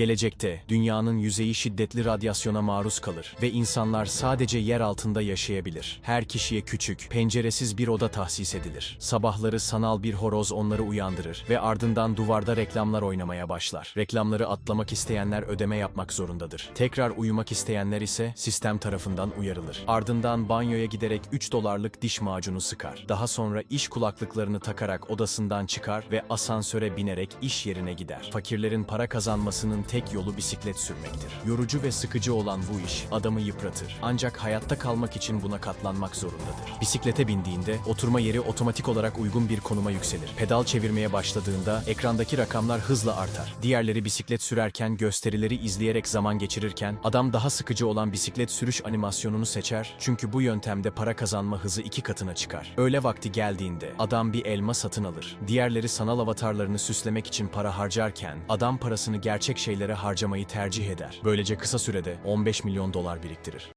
Gelecekte dünyanın yüzeyi şiddetli radyasyona maruz kalır ve insanlar sadece yer altında yaşayabilir. Her kişiye küçük, penceresiz bir oda tahsis edilir. Sabahları sanal bir horoz onları uyandırır ve ardından duvarda reklamlar oynamaya başlar. Reklamları atlamak isteyenler ödeme yapmak zorundadır. Tekrar uyumak isteyenler ise sistem tarafından uyarılır. Ardından banyoya giderek 3 dolarlık diş macunu sıkar. Daha sonra iş kulaklıklarını takarak odasından çıkar ve asansöre binerek iş yerine gider. Fakirlerin para kazanmasının tek yolu bisiklet sürmektir. Yorucu ve sıkıcı olan bu iş adamı yıpratır. Ancak hayatta kalmak için buna katlanmak zorundadır. Bisiklete bindiğinde oturma yeri otomatik olarak uygun bir konuma yükselir. Pedal çevirmeye başladığında ekrandaki rakamlar hızla artar. Diğerleri bisiklet sürerken gösterileri izleyerek zaman geçirirken adam daha sıkıcı olan bisiklet sürüş animasyonunu seçer çünkü bu yöntemde para kazanma hızı iki katına çıkar. Öğle vakti geldiğinde adam bir elma satın alır. Diğerleri sanal avatarlarını süslemek için para harcarken adam parasını gerçek şeylere harcamayı tercih eder. Böylece kısa sürede 15 milyon dolar biriktirir.